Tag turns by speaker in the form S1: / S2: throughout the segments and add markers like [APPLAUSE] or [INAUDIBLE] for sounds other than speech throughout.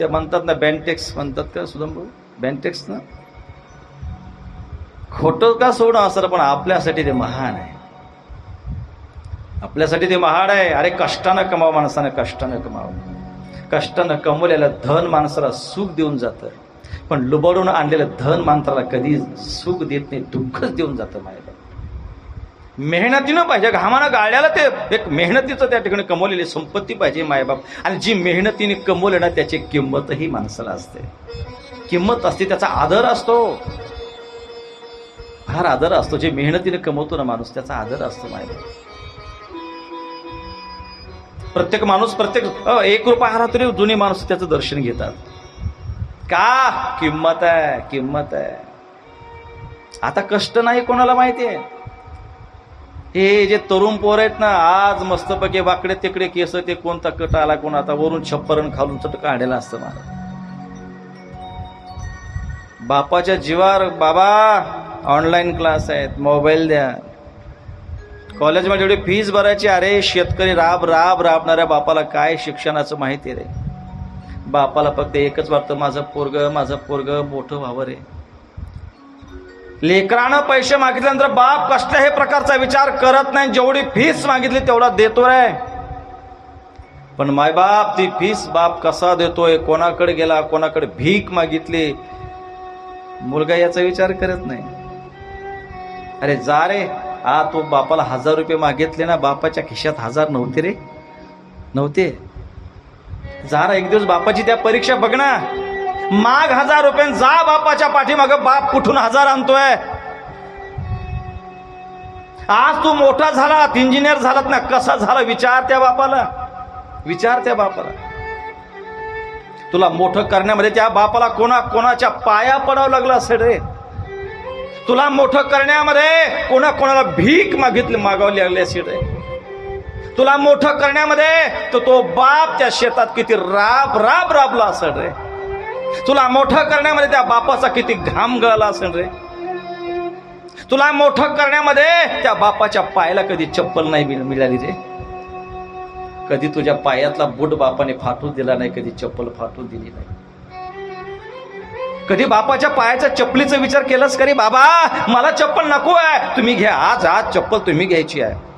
S1: ते म्हणतात ना बँटेक्स म्हणतात का सुदम? भाऊ बँटेक्स ना? खोटं का सोडणं असं पण आपल्यासाठी ते महान आहे. आपल्यासाठी ते महान आहे. अरे कष्टानं कमाव माणसानं कष्टानं कमाव. कष्टानं कमवलेलं धन माणसाला सुख देऊन जातं. पण लुबडून आणलेलं धन माणसाला कधी सुख देत नाही दुःखच देऊन जातं मायला. मेहनतीनं पाहिजे. घामानं गाळ्याला ते एक मेहनतीचं त्या ठिकाणी कमवलेली संपत्ती पाहिजे मायबाप. आणि जी मेहनतीने कमवले ना त्याची किंमतही माणसाला असते. किंमत असते त्याचा आदर असतो. फार आदर असतो. जे मेहनतीने कमवतो ना माणूस त्याचा आदर असतो मायबाप. प्रत्येक माणूस प्रत्येक एक रुपया आला तरी जुनी माणूस त्याचं दर्शन घेतात. का? किंमत आहे किंमत आहे. आता कष्ट नाही कोणाला माहिती आहे हे जे तरुण पोर आहेत ना आज मस्तपैकी वाकडे तिकडे केस ते कोणता कट आला कोण आता वरून छप्परण खालून चट काढलेला असतं मला. बापाच्या जीवावर बाबा ऑनलाईन क्लास आहेत मोबाईल द्या. कॉलेजमध्ये एवढी फीज भरायची अरे शेतकरी राब राब राबणाऱ्या बापाला काय शिक्षणाचं माहिती रे? बापाला फक्त एकच वाटतं माझं पोरग माझं पोरग मोठं व्हावं रे. लेकरानं पैसे मागितल्यानंतर बाप कसल्याही प्रकारचा विचार करत नाही जेवढी फीस मागितली तेवढा देतो रे पण मायबाप ती फीस बाप कसा देतोय कोणाकडे गेला कोणाकडे भीक मागितली मुलगा याचा विचार करत नाही. अरे जा रे आ तो बापाला हजार रुपये मागितले ना बापाच्या खिशात हजार नव्हते रे. नव्हते. जा रे एक दिवस बापाची त्या परीक्षा बघ ना. माग हजार रुपये जा बापाच्या पाठीमाग बाप कुठून हजार आणतोय? आज तू मोठा झाला इंजिनियर झालात ना कसा झाला? विचार त्या बापाला. विचार त्या बापाला. तुला मोठं करण्यामध्ये त्या बापाला कोणा कोणाच्या पाया पडावं लागलं असेल रे? तुला मोठं करण्यामध्ये कोणा कोणाला भीक मागितली मागावली लागली असेल रे? तुला मोठं करण्यामध्ये तो तो बाप त्या शेतात किती राब राब राबला असेल रे? तुला मोठं करण्यामध्ये त्या बापाचा किती घाम गळला असेल रे? तुला मोठं करण्यामध्ये त्या बापाच्या पायाला कधी चप्पल नाही मिळाली रे? कधी तुझ्या पायातला बूट बापाने फाटू दिला नाही कधी चप्पल फाटू दिली नाही. कधी बापाच्या पायाच्या चप्पलीचा विचार केलास का रे बाबा? मला चप्पल नको आहे. तुम्ही घ्या आज आज चप्पल तुम्ही घ्यायची आहे.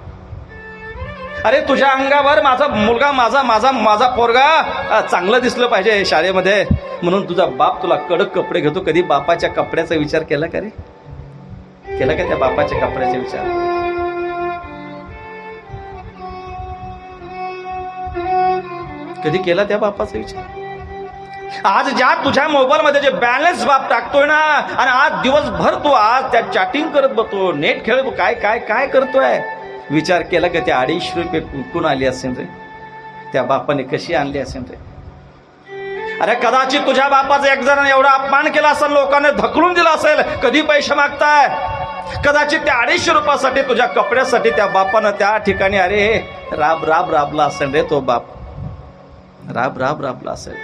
S1: अरे तुझ्या अंगावर माझा मुलगा माझा माझा माझा पोरगा चांगलं दिसलं पाहिजे शाळेमध्ये. म्हणून तुझा बाप तुला कडक कपडे घेतो. कधी बापाच्या कपड्याचा विचार केला का रे? केला का त्या बापाच्या कपड्याचा विचार? कधी केला त्या बापाचा विचार? आज ज्या तुझ्या मोबाईल मध्ये जे बॅलन्स बाप टाकतोय ना आणि आज दिवसभर तू आज त्या चॅटिंग करत बसतो नेट खेळ काय काय काय करतोय? विचार केला का त्या अडीचशे रुपये कुठून आली असेल रे? त्या बापाने कशी आणली असेल रे? अरे कदाचित तुझ्या बापाचा एक जण एवढा अपमान केला असेल लोकांनी धकलून दिला असेल कधी पैसे मागताय? कदाचित त्या अडीचशे रुपयासाठी तुझ्या कपड्यासाठी त्या बापानं त्या ठिकाणी अरे राब राब राबला असेल रे तो बाप. राब राब राबला असेल.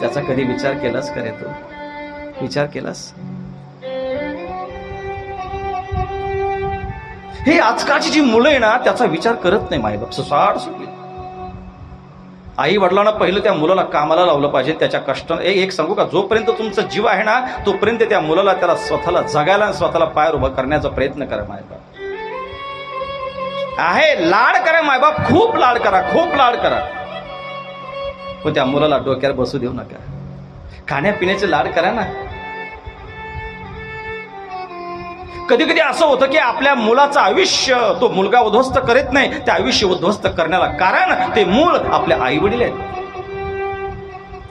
S1: त्याचा कधी विचार केलास का रे तू? विचार केलास? हे आजकालची जी मुलं आहे ना त्याचा विचार करत नाही मायबाप सुसाड सुटली आई वडिलांना पहिलं त्या मुलाला कामाला लावलं पाहिजे त्याच्या कष्ट एक एक सांगू का? जोपर्यंत तुमचा जीव आहे ना तोपर्यंत त्या मुलाला त्याला स्वतःला जगायला आणि स्वतःला पायर उभं करण्याचा प्रयत्न करा मायबाप आहे लाड करा मायबाप खूप लाड करा खूप लाड करा. पण त्या मुलाला डोक्यावर बसू देऊ नका. खाण्यापिण्याचे लाड करा ना. कधी कधी असं होतं की आपल्या मुलाचं आयुष्य तो मुलगा उद्ध्वस्त करीत नाही ते आयुष्य उद्ध्वस्त करण्याला कारण ते मूळ आपल्या आई वडील आहेत.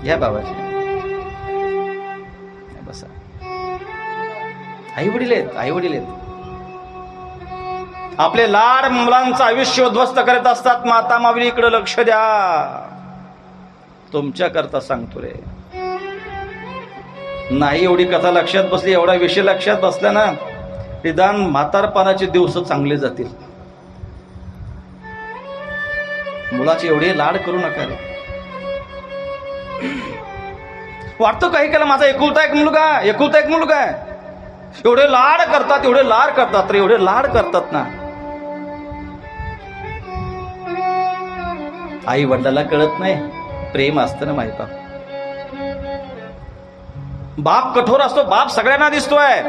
S1: या बाबाजी. बसा. आई वडील आहेत आई वडील आहेत. आपले लाड मुलांचं आयुष्य उद्ध्वस्त करत असतात माता मावली इकडे लक्ष द्या. तुमच्या करता सांगतो रे. नाही एवढी कथा लक्षात बसली एवढा विषय लक्षात बसला ना निदान म्हातारपणाचे दिवस चांगले जातील. मुलाचे एवढे लाड करू नका रे. वाटतो काही केलं माझा एकुलता एक मुलगा एकुलता एक मुलगा आहे. एवढे लाड करतात एवढे लाड करतात रे एवढे लाड करतात ना. आई वडिलाला कळत नाही प्रेम असतं ना माहिती बाप कठोर असतो बाप सगळ्यांना दिसतोय.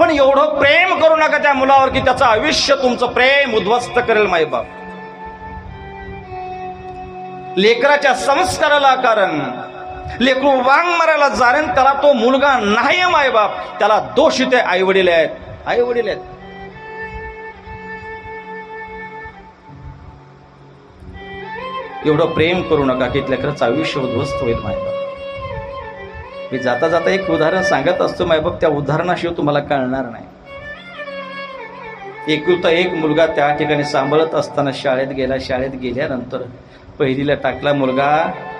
S1: पण एवढं प्रेम करू नका त्या मुलावर की त्याचं आयुष्य तुमचं प्रेम उद्ध्वस्त करेल माईबाप लेकराच्या संस्काराला कारण लेकरू वांग मारायला जाणेन त्याला तो मुलगा नाही मायबाप त्याला दोष इथे आई वडील आहेत. आई वडील आहेत. एवढं प्रेम करू नका की लेकराचं आयुष्य उद्ध्वस्त होईल मायबाप मी जाता जाता एक उदाहरण सांगत असतो मायबाप त्या उदाहरणाशिवाय तुम्हाला कळणार नाही. एकुलता एक मुलगा त्या ठिकाणी सांभाळत असताना शाळेत गेला शाळेत गेल्यानंतर पहिलीला टाकला मुलगा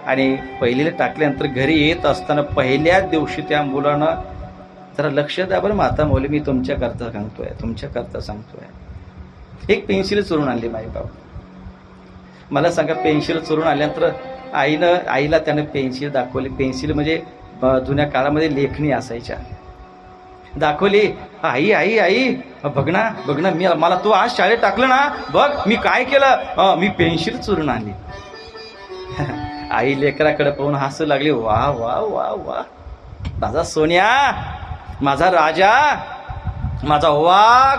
S1: आणि पहिलीला टाकल्यानंतर घरी येत असताना पहिल्याच दिवशी त्या मुलानं जरा लक्ष द्या बरं माता मौली मी तुमच्याकरता सांगतोय तुमच्याकरता सांगतोय. एक पेन्सिल चोरून आणली माई बाप मला सांगा पेन्सिल चोरून आल्यानंतर आईनं आईला त्यानं पेन्सिल दाखवली. पेन्सिल म्हणजे जुन्या काळामध्ये लेखणी असायच्या. दाखवली आई आई आई बघ ना बघ ना मी मला तू आज शाळेत टाकलं ना बघ मी काय केलं? मी पेन्सिल चुरून आणली. [LAUGHS] आई लेकराकडे पाहून हसू लागली वा वा वा वा. माझा सोन्या माझा राजा माझा वाघ.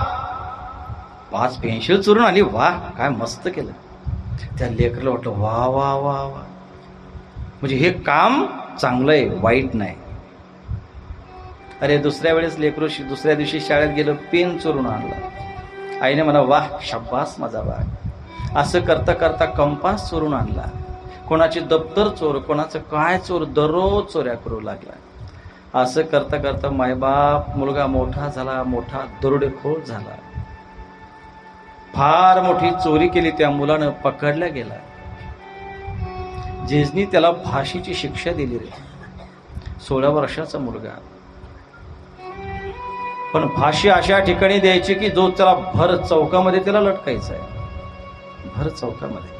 S1: आज पेन्सिल चुरून आली वा काय मस्त केलं. त्या लेकरला वाटलं वा वा वा वा. म्हणजे हे काम चांगलं आहे वाईट नाही. अरे दुसऱ्या वेळेस लेकरू दुसऱ्या दिवशी शाळेत गेलो पेन चोरून आणला. आईने मला वाह शब्बास माझा वाघ असं करता करता कंपास चोरून आणला. कोणाचे दप्तर चोर कोणाचं काय चोर दररोज चोऱ्या करू लागला. असं करता करता मायबाप मुलगा मोठा झाला मोठा दरोडेखोर झाला. फार मोठी चोरी केली त्या मुलानं पकडल्या गेला. जेजनी त्याला फाशीची शिक्षा दिली रे. सोळा वर्षाचा मुलगा. पण फाशी अशा ठिकाणी द्यायची की जो त्याला भर चौकामध्ये त्याला लटकायचा आहे भर चौकामध्ये.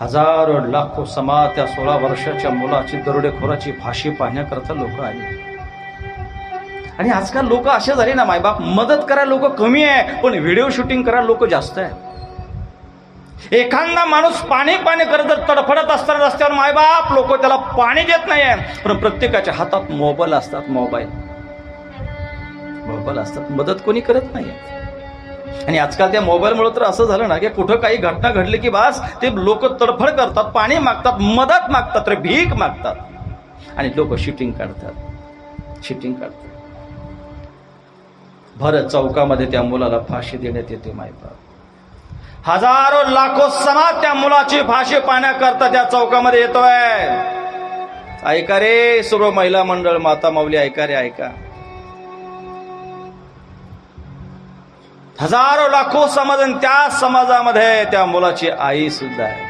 S1: हजारो लाखो समा त्या सोळा वर्षाच्या मुलाची दरोडेखोराची फाशी पाहण्याकरता लोक आली. आणि आजकाल लोक असे झाले ना मायबाप मदत करायला लोक कमी आहे पण व्हिडिओ शूटिंग करायला लोक जास्त आहे. एखादा माणूस पाणी पाणी करत जर तडफडत असताना रस्त्यावर मायबाप लोक त्याला पाणी देत नाही पण प्रत्येकाच्या हातात मोबाईल असतात मोबाईल. मोबाईल असतात. मदत कोणी करत नाही आणि आजकाल त्या मोबाईलमुळे तर असं झालं ना की कुठं काही घटना घडली की बास ते लोक तडफड करतात पाणी मागतात मदत मागतात रे भीक मागतात. आणि लोक शूटिंग काढतात. शूटिंग काढतात. भरत चौकामध्ये त्या मुलाला फाशी देण्यात येते माहिती हजारो लाखो समा त्या मुलाची फाशी पाहण्याकरता त्या चौकामध्ये येतोय. ऐका रे सर्व महिला मंडळ माता माऊली ऐका रे ऐका. हजारो लाखो समाज आणि त्या समाजामध्ये त्या मुलाची आई सुद्धा आहे.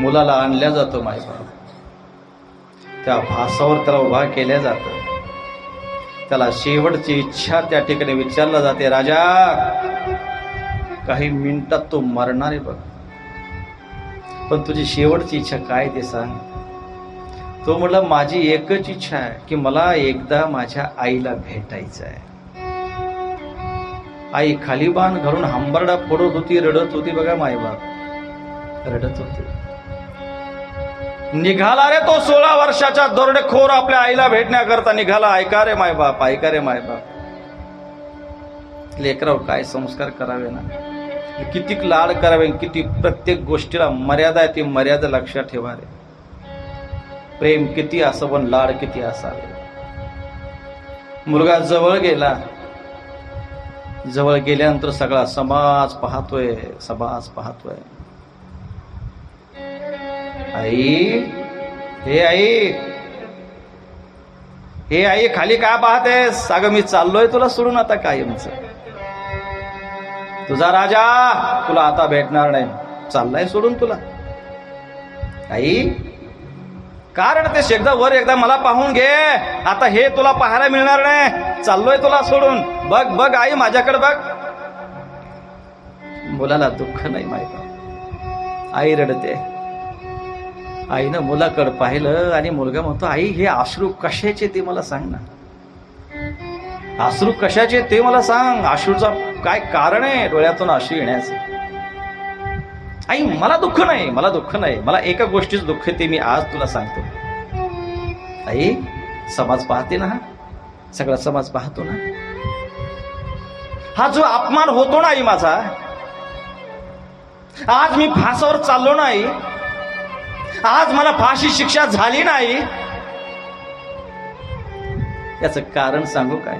S1: मुलाला आणल्या जातो मायबा त्या भासावर त्याला उभा केल्या जात. त्याला शेवटची इच्छा त्या ठिकाणी विचारला जाते राजा काही मिनिटात तो मरणार आहे बघ. पण तुझी शेवटची इच्छा काय ते सांग. तो म्हटला माझी एकच इच्छा आहे की मला एकदा माझ्या आईला भेटायचं आहे. आई खाली बाण हंबरडा फोडत होती रडत होती बघा मायबाप. रडत होती. निघाला रे तो सोळा वर्षाचा दरोडेखोर आपल्या आईला भेटण्याकरता निघाला. ऐका रे मायबाप ऐका रे मायबाप. लेकरावर काय संस्कार करावे ना? किती लाड करावे किती प्रत्येक गोष्टीला मर्यादा आहे ती मर्यादा लक्षात ठेवा रे प्रेम किती असावं लाड किती असावे. मुलगा जवळ गेला. जवळ गेल्यानंतर सगळा समाज पाहतोय समाज पाहतोय. आई हे आई. हे आई खाली काय पाहतेस? अगं मी चाललोय तुला सोडून आता कायमचं. तुझा राजा तुला आता भेटणार नाही. चाललाय सोडून तुला. आई कारण ते एकदा वर एकदा मला पाहून घे. आता हे तुला पाहायला मिळणार नाही. चाललोय तुला सोडून. बघ बघ आई माझ्याकडे बघ. मुलाला दुःख नाही माहीत. आई रडते. आईनं मुलाकडे पाहिलं आणि मुलगा म्हणतो आई हे अश्रू कशाचे ते मला सांग ना. अश्रू कशाचे ते मला सांग. अश्रूचा काय कारण आहे डोळ्यातून अशी येण्याचं? आई मला दुःख नाही मला दुःख नाही. मला एका गोष्टीच दुःख ते मी आज तुला सांगतो. आई समाज पाहते ना सगळा समाज पाहतो ना? हा जो अपमान होतो ना आई माझा आज मी फासावर चाललो नाही आज मला फाशी शिक्षा झाली नाही याच कारण सांगू काय?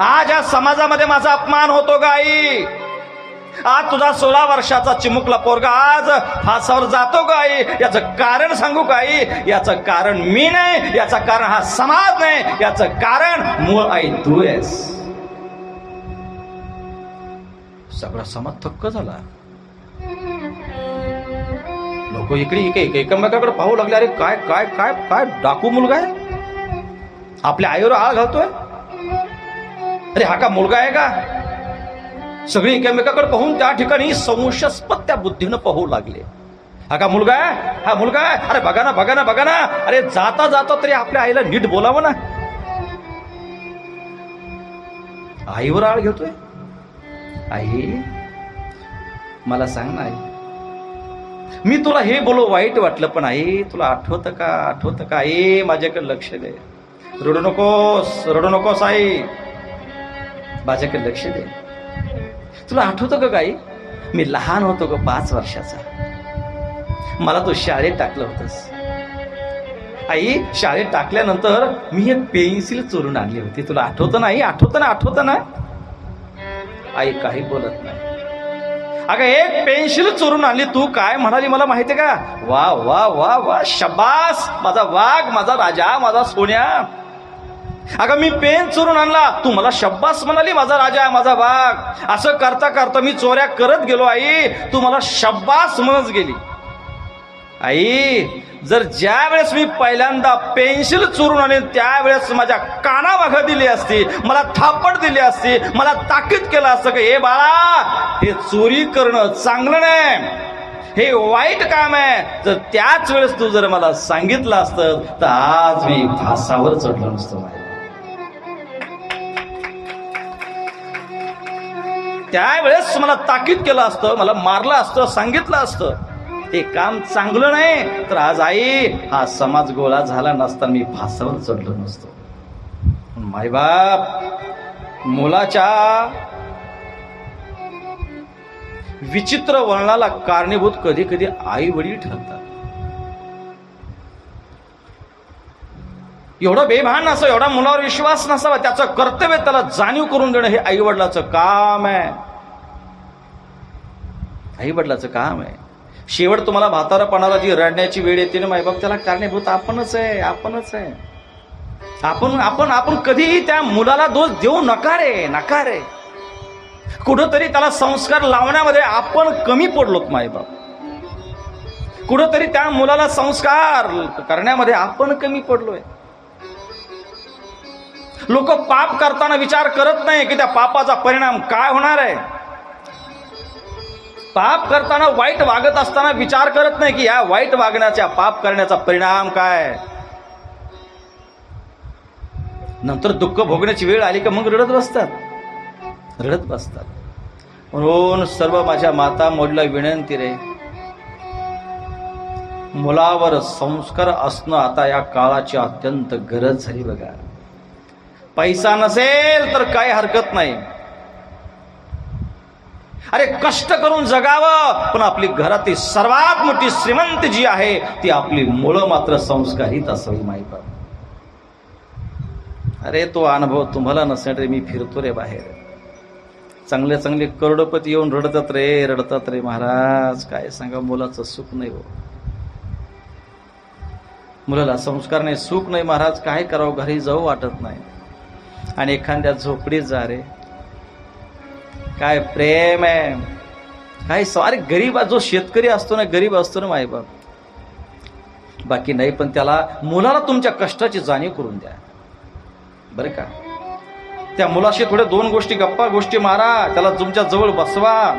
S1: आज या समाजामध्ये माझा अपमान होतो का आई आज तुझा सोळा वर्षाचा चिमुकला पोरगा आज फासावर जातो का आई याचं कारण सांगू का आई याचं कारण मी नाही याचं कारण हा समाज नाही. याचं कारण मूळ आई तू आहेस. सगळा समाज थक्क झाला. लोक इकडे इकडे इकडे एकमेकाकडे पाहू लागले अरे काय काय काय काय डाकू मुलगा आहे? आपल्या आईवर आळ घालतोय? अरे हा का मुलगा आहे का? सगळी एकमेकाकडे पाहून त्या ठिकाणी संशयास्पद त्या बुद्धीनं पाहू लागले. हा का मुलगा आहे? हा मुलगा आहे? अरे बघा ना बघा ना बघा ना. अरे जाता जाता तरी आपल्या आईला नीट बोलावं ना. आईवर आळ घेतोय? आई मला सांग ना आई. मी तुला हे बोलो वाईट वाटलं पण आई तुला आठवतं का? आठवतं का? आई माझ्याकडे लक्ष दे. रडू नकोस रडू नकोस आई. माझ्याकडे लक्ष दे. तुला आठवतं का काही मी लहान होतो ग पाच वर्षाचा. मला तू शाळेत टाकलं होतंस. आई शाळेत टाकल्यानंतर मी एक पेन्सिल चोरून आणली होती. तुला आठवतं नाही? आठवतं ना? आठवतं ना? आई काही बोलत नाही. अगं एक पेन्सिल चोरून आणली. तू काय म्हणाली मला माहितीये का? वा वा वा वा शबास! माझा वाघ माझा राजा माझा सोन्या! अगं मी पेन चोरून आणला. तू मला शब्बास म्हणाली माझा राजा माझा बाग असं करता करता मी चोऱ्या करत गेलो आई. तू मला शब्बास म्हणत गेली. आई जर ज्या वेळेस मी पहिल्यांदा पेन्सिल चोरून आणले त्यावेळेस माझ्या कानावाघ दिली असती मला थापड दिली असती मला ताकीद केलं असतं की हे बाळा हे चोरी करणं चांगलं नाही. हे वाईट काम आहे. जर त्याच वेळेस तू जर मला सांगितलं असतं तर आज मी फासावर चढलो नसतो माझ्या त्यावेळेस मला ताकीद केलं असतं मला मारलं असतं सांगितलं असतं. हे काम चांगलं नाही तर आज आई हा समाज गोळा झाला नसता मी फासावर चढलो नसतो. मायबाप मुलाच्या विचित्र वर्णाला कारणीभूत कधी कधी आई वडील ठरतात. एवढं बेभान असं एवढा मुलावर विश्वास नसावा त्याचं कर्तव्य त्याला जाणीव करून देणं हे आईवडिलाचं काम आहे. आई वडिलाचं काम आहे. शेवट तुम्हाला म्हातारा पणाला जी रडण्याची वेळ येते ना माईबाप त्याला कारणीभूत आपणच आहे आपणच आहे. आपण आपण आपण कधीही त्या मुलाला दोष देऊ नका रे नका रे. कुठंतरी त्याला संस्कार लावण्यामध्ये आपण कमी पडलोत मायबाप कुठंतरी त्या मुलाला संस्कार करण्यामध्ये आपण कमी पडलोय. लोक पाप करताना विचार करत नाही की त्या पापाचा परिणाम काय होणार आहे. पाप करताना वाईट वागत असताना विचार करत नाही की या वाईट वागण्याच्या पाप करण्याचा परिणाम काय नंतर दुःख भोगण्याची वेळ आली का मग रडत बसतात. रडत बसतात. म्हणून सर्व माझ्या माता मोडला विनंती रे. मुलावर संस्कार असणं आता या काळाची अत्यंत गरज झाली बघा. पैसा नसेल तर काय हरकत नाही. अरे कष्ट करून जगावं पण आपली घरातील सर्वात मोठी श्रीमंत जी आहे ती आपली मुळं मात्र संस्कारित असावी माहीत अरे तो अनुभव तुम्हाला नसेल रे मी फिरतो रे बाहेर. चांगले चांगले करोडपती येऊन रडतात रे रडतात रे महाराज. काय सांगा मुलाचं सुख नाही हो. मुलाला संस्कार नाही सुख नाही महाराज. काय करावं घरी जाऊ वाटत नाही. आणि एखाद्या झोपडीत जा रे. काय प्रेम आहे. काय सारे गरीब जो शेतकरी असतो ना गरीब असतो ना मायबाप बाकी नाही पण त्याला मुलाला तुमच्या कष्टाची जाणीव करून द्या. बरं का? त्या मुलाशी थोड्या दोन गोष्टी गप्पा गोष्टी मारा. त्याला तुमच्या जवळ बसवा.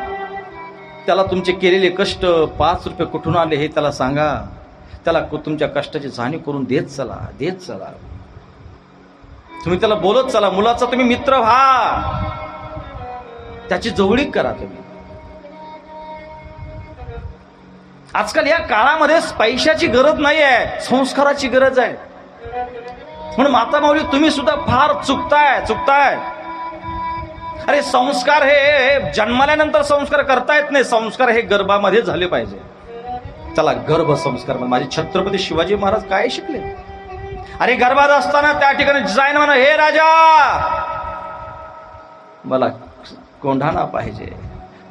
S1: त्याला तुमचे केलेले कष्ट पाच रुपये कुठून आले हे त्याला सांगा. त्याला तुमच्या कष्टाची जाणीव करून देत चला देत चला. तुम्ही त्याला बोलत चला मुलाचा तुम्ही मित्र व्हा. त्याची जवळीक करा तुम्ही. आजकाल या काळामध्ये पैशाची गरज नाही आहे संस्काराची गरज आहे. म्हणून माता माऊली तुम्ही सुद्धा फार चुकताय चुकताय. अरे संस्कार हे जन्माल्यानंतर संस्कार करता येत नाही. संस्कार हे गर्भामध्ये झाले पाहिजे. चला गर्भ संस्कार. माझे छत्रपती शिवाजी महाराज काय शिकले? अरे गर्भात असताना त्या ठिकाणी जाईन म्हणा हे राजा मला कोंढाणा पाहिजे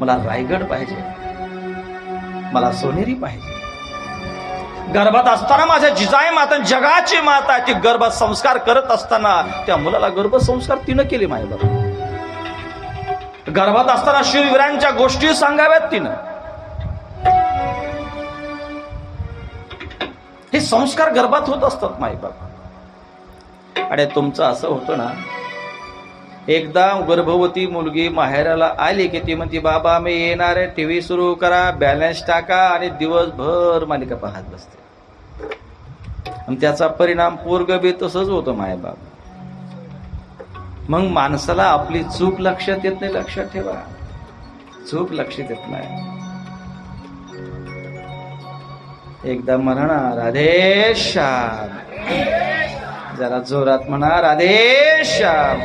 S1: मला रायगड पाहिजे मला सोनेरी पाहिजे. गर्भात असताना माझ्या जिजाई माता जगाची माता ती गर्भात संस्कार करत असताना त्या मुलाला गर्भसंस्कार तिनं केले माझ्या बाबा. गर्भात असताना शूरवीरांच्या गोष्टी सांगाव्यात तिनं. हे संस्कार गर्भात होत असतात माई बाबा. आणि तुमचं असं होतं ना एकदा गर्भवती मुलगी माहेराला आली की ती म्हणते बाबा मी येणार आहे टीव्ही सुरू करा बॅलन्स टाका आणि दिवसभर मालिका पाहत बसते. आणि त्याचा परिणाम पूर्ग बी तसंच होतो माय बाबा मग माणसाला आपली चूक लक्षात येत नाही लक्षात ठेवा. चूक लक्षात येत नाही. एकदा म्हणा राधे जरा जोरात म्हणा. राधे श्याम